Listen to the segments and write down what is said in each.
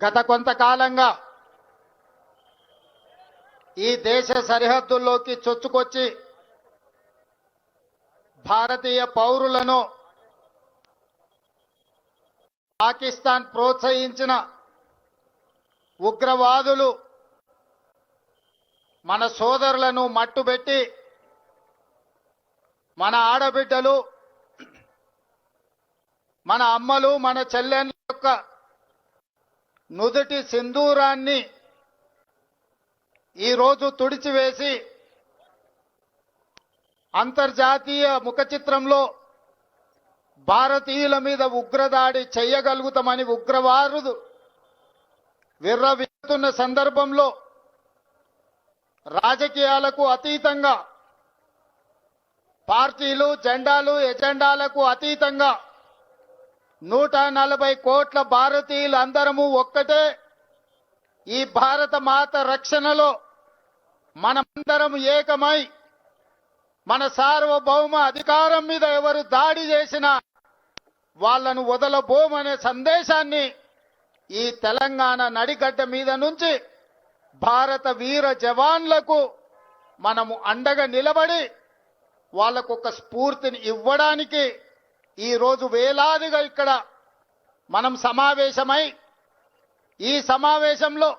గత కొంతకాలంగా ఈ దేశ సరిహద్దుల్లోకి చొచ్చుకొచ్చి భారతీయ పౌరులను పాకిస్తాన్ ప్రోత్సహించిన ఉగ్రవాదులు మన సోదరులను మట్టుబెట్టి మన ఆడబిడ్డలు మన అమ్మలు మన చెల్లెళ్ళ యొక్క నుదుటి సింధూరాన్ని ఈరోజు తుడిచివేసి అంతర్జాతీయ ముఖచిత్రంలో భారతీయుల మీద ఉగ్రదాడి చెయ్యగలుగుతామని ఉగ్రవారుదు విర్రవిస్తున్న సందర్భంలో రాజకీయాలకు అతీతంగా పార్టీలు జెండాలు ఎజెండాలకు అతీతంగా నూట నలభై కోట్ల భారతీయులు అందరము ఒక్కటే. ఈ భారత మాత రక్షణలో మనమందరం ఏకమై మన సార్వభౌమ అధికారం మీద ఎవరు దాడి చేసినా వాళ్ళను వదలబోమనే సందేశాన్ని ఈ తెలంగాణ నడిగడ్డ మీద నుంచి భారత వీర జవాన్లకు మనము అండగా నిలబడి వాళ్ళకు ఒక స్ఫూర్తిని ఇవ్వడానికి ఈరోజు వేలాదిగా ఇక్కడ మనం సమావేశమై ఈ సమావేశంలో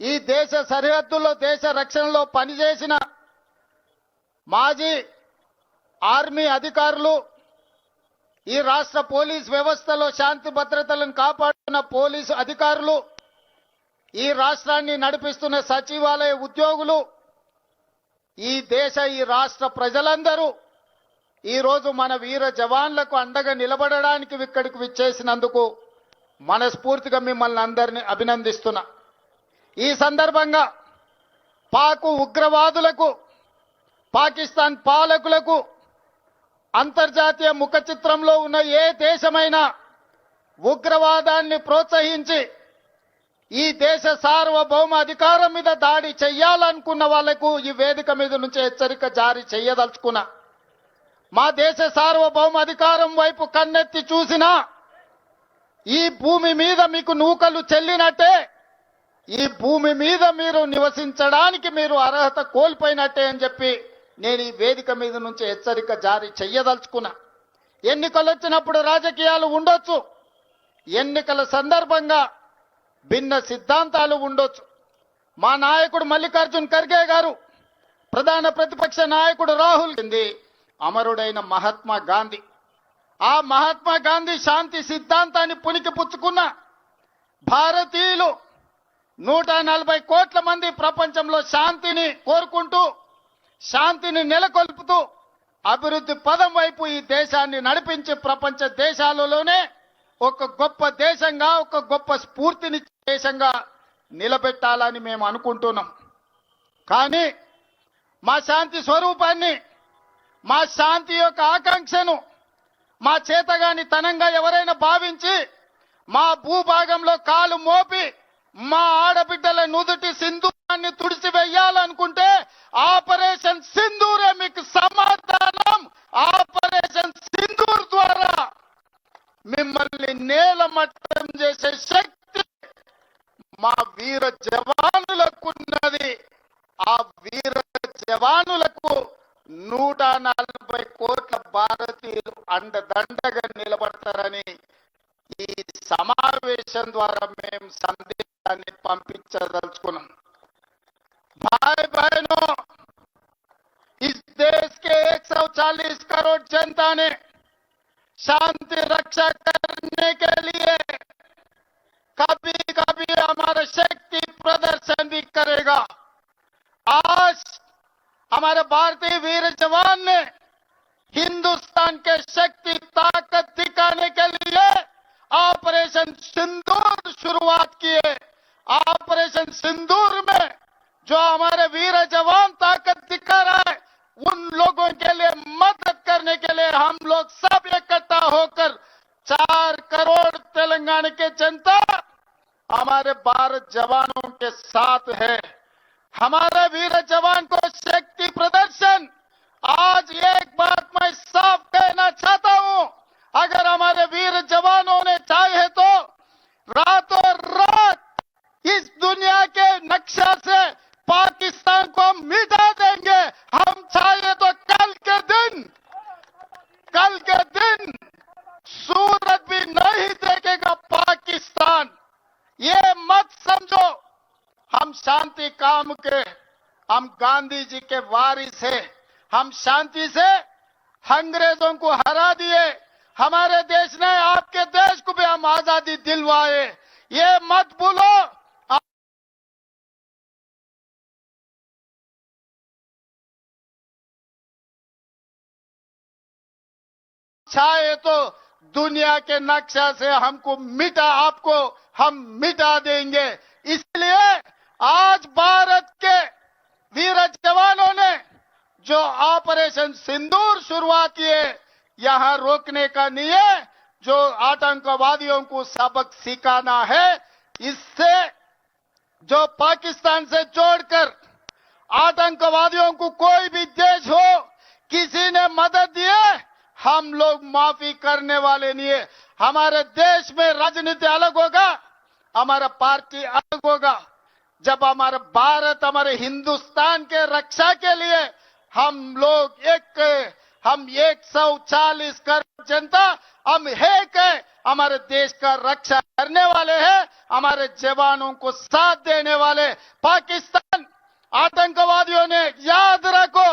ఈ దేశ సరిహద్దుల్లో దేశ రక్షణలో పనిచేసిన మాజీ ఆర్మీ అధికారులు ఈ రాష్ట్ర పోలీస్ వ్యవస్థలో శాంతి భద్రతలను కాపాడుతున్న పోలీసు అధికారులు ఈ రాష్ట్రాన్ని నడిపిస్తున్న సచివాలయ ఉద్యోగులు ఈ దేశ ఈ రాష్ట్ర ప్రజలందరూ ఈరోజు మన వీర జవాన్లకు అండగా నిలబడడానికి ఇక్కడికి విచ్చేసినందుకు మనస్ఫూర్తిగా మిమ్మల్ని అందరినీ అభినందిస్తున్నా. ఈ సందర్భంగా పాకు ఉగ్రవాదులకు పాకిస్తాన్ పాలకులకు అంతర్జాతీయ ముఖ చిత్రంలో ఉన్న ఏ దేశమైనా ఉగ్రవాదాన్ని ప్రోత్సహించి ఈ దేశ సార్వభౌమ అధికారం మీద దాడి చెయ్యాలనుకున్న వాళ్ళకు ఈ వేదిక మీద నుంచి హెచ్చరిక జారీ చేయదలుచుకున్నా మా దేశ సార్వభౌమ అధికారం వైపు కన్నెత్తి చూసినా ఈ భూమి మీద మీకు నూకలు చెల్లినట్టే ఈ భూమి మీద మీరు నివసించడానికి మీరు అర్హత కోల్పోయినట్టే అని చెప్పి నేను ఈ వేదిక మీద నుంచి హెచ్చరిక జారీ చెయ్యదలుచుకున్నా. ఎన్నికలు వచ్చినప్పుడు రాజకీయాలు ఉండొచ్చు. ఎన్నికల సందర్భంగా భిన్న సిద్ధాంతాలు ఉండొచ్చు. మా నాయకుడు మల్లికార్జున్ ఖర్గే గారు ప్రధాన ప్రతిపక్ష నాయకుడు రాహుల్ గాంధీ అమరుడైన మహాత్మా గాంధీ. ఆ మహాత్మా గాంధీ శాంతి సిద్ధాంతాన్ని పునికి పుచ్చుకున్న భారతీయులు నూట నలభై కోట్ల మంది ప్రపంచంలో శాంతిని కోరుకుంటూ శాంతిని నెలకొల్పుతూ అభివృద్ధి పదం వైపు ఈ దేశాన్ని నడిపించి ప్రపంచ దేశాలలోనే ఒక గొప్ప దేశంగా ఒక గొప్ప స్ఫూర్తిని దేశంగా నిలబెట్టాలని మేము అనుకుంటున్నాం. కానీ మా శాంతి స్వరూపాన్ని మా శాంతి యొక్క ఆకాంక్షను మా చేతగాని తనంగా ఎవరైనా భావించి మా భూభాగంలో కాలు మోపి మా ఆడబిడ్డల నుదుటి సింధూరాన్ని తుడిచివేయాలనుకుంటే ఆపరేషన్ సింధూరే మీకు సమాధానం. ఆపరేషన్ సింధూర్ ద్వారా మిమ్మల్ని నేలమట్టం చేసే శక్తి మా వీర జవానులకున్నది. ఆ వీర జవానులకు నూట నలభై కోట్ల భారతీయులు అండదండగా నిలబడతారని ఈ సమావేశం ద్వారా మేము సందేశాన్ని పంపించదలుచుకున్నాం भाई बहनों इस देश के 140 करोड़ जनता ने शांति रक्षा करने के लिए कभी कभी हमारा शक्ति प्रदर्शन भी करेगा आज हमारे भारतीय वीर जवान ने हिंदुस्तान के शक्ति, ताकत दिखाने के लिए ऑपरेशन सिंदूर शुरुआत किए। ऑपरेशन सिंदूर में जो हमारे वीर जवान ताकत दिखा रहा है, उन लोगों के लिए मदद करने के लिए हम लोग सब इकट्ठा होकर चार करोड़ तेलंगाना के जनता हमारे भारत जवानों के साथ है। हमारे वीर जवान को शक्ति प्रदर्शन। आज एक बात मैं साफ़ कहना चाहता हूँ अगर हमारे वीर जवानों ने चाहे तो रातों रात ये मत समझो हम शांति काम के हम गांधी जी के वारिस है। हम शांति से अंग्रेज़ों को हरा दिए। हमारे देश ने आपके देश को भी हम आज़ादी दिलवाए। ये मत भूलो। चाहे तो दुनिया के नक्शा से हमको मिटा, आपको हम मिटा देंगे। इसलिए आज भारत के जो ऑपरेशन सिंदूर शुरुआत किए, यहाँ रोकने का नहीं है। जो आतंकवादियों को सबक सिखाना है, इससे जो पाकिस्तान से जोड़कर आतंकवादियों को कोई भी देश हो, किसी ने मदद दिए हम लोग माफ़ी करने वाले नहीं है। हमारे देश में राजनीति अलग होगा, हमारा पार्टी अलग होगा। जब हमारा भारत हमारे हिंदुस्तान के रक्षा के लिए हम लोग एक, हम एक सौ चालीस करोड़ जनता, हम है हमारे देश का रक्षा करने वाले हैं, हमारे जवानों को साथ देने वाले पाकिस्तान। आतंकवादियों ने याद रखो,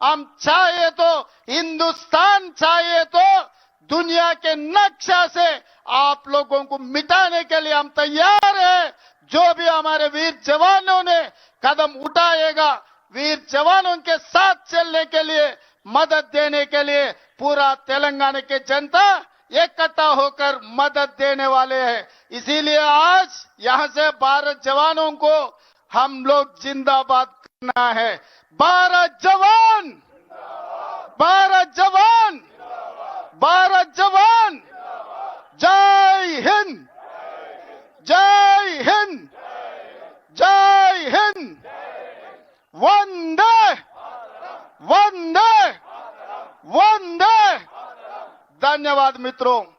हम चाहे तो हिंदुस्तान, चाहे तो दुनिया के नक्शा से आप लोगों को मिटाने के लिए हम तैयार हैं। जो भी हमारे वीर जवानों ने कदम उठाएगा वीर जवानों के साथ चलने के लिए, मदद देने के लिए पूरा तेलंगाना के जनता इकट्ठा होकर मदद देने वाले हैं। इसीलिए आज यहाँ से भारत जवानों को हम लोग जिंदाबाद करना है। भारत जवान! भारत जवान! भारत जवान! जय हिंद! વંદે! વંદે! વંદે! ધન્યવાદ મિત્રો.